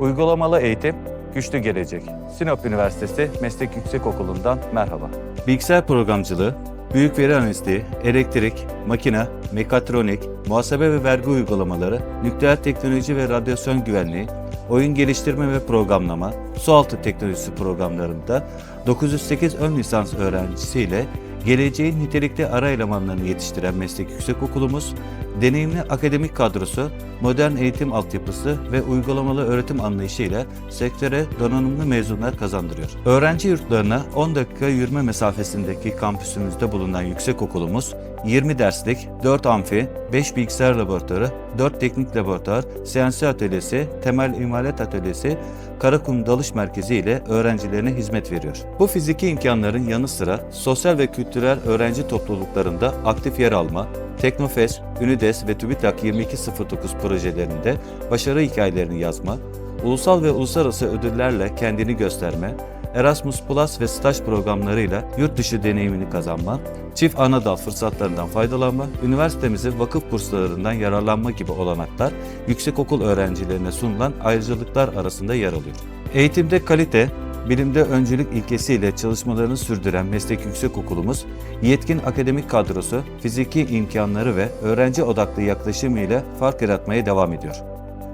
Uygulamalı eğitim, güçlü gelecek. Sinop Üniversitesi Meslek Yüksekokulu'ndan merhaba. Bilgisayar programcılığı, büyük veri analisti, elektrik, makine, mekatronik, muhasebe ve vergi uygulamaları, nükleer teknoloji ve radyasyon güvenliği, oyun geliştirme ve programlama, sualtı teknolojisi programlarında 908 ön lisans öğrencisiyle geleceğin nitelikli ara elemanlarını yetiştiren meslek yüksekokulumuz, deneyimli akademik kadrosu, modern eğitim altyapısı ve uygulamalı öğretim anlayışıyla sektöre donanımlı mezunlar kazandırıyor. Öğrenci yurtlarına 10 dakika yürüme mesafesindeki kampüsümüzde bulunan yüksekokulumuz, 20 derslik, 4 amfi, 5 bilgisayar laboratuvarı, 4 teknik laboratuvar, CNC atölyesi, temel imalat atölyesi, Karakum Dalış Merkezi ile öğrencilerine hizmet veriyor. Bu fiziki imkanların yanı sıra sosyal ve kültürel öğrenci topluluklarında aktif yer alma, Teknofest, Ünides ve TÜBİTAK 2209 projelerinde başarı hikayelerini yazma, ulusal ve uluslararası ödüllerle kendini gösterme, Erasmus Plus ve staj programlarıyla yurt dışı deneyimini kazanma, çift anadal fırsatlarından faydalanma, üniversitemizin vakıf burslarından yararlanma gibi olanaklar yüksekokul öğrencilerine sunulan ayrıcalıklar arasında yer alıyor. Eğitimde kalite, bilimde öncülük ilkesiyle çalışmalarını sürdüren meslek yüksekokulumuz, yetkin akademik kadrosu, fiziki imkanları ve öğrenci odaklı yaklaşımıyla fark yaratmaya devam ediyor.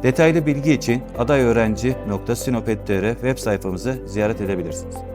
Detaylı bilgi için adayöğrenci.sinopet.tr web sayfamızı ziyaret edebilirsiniz.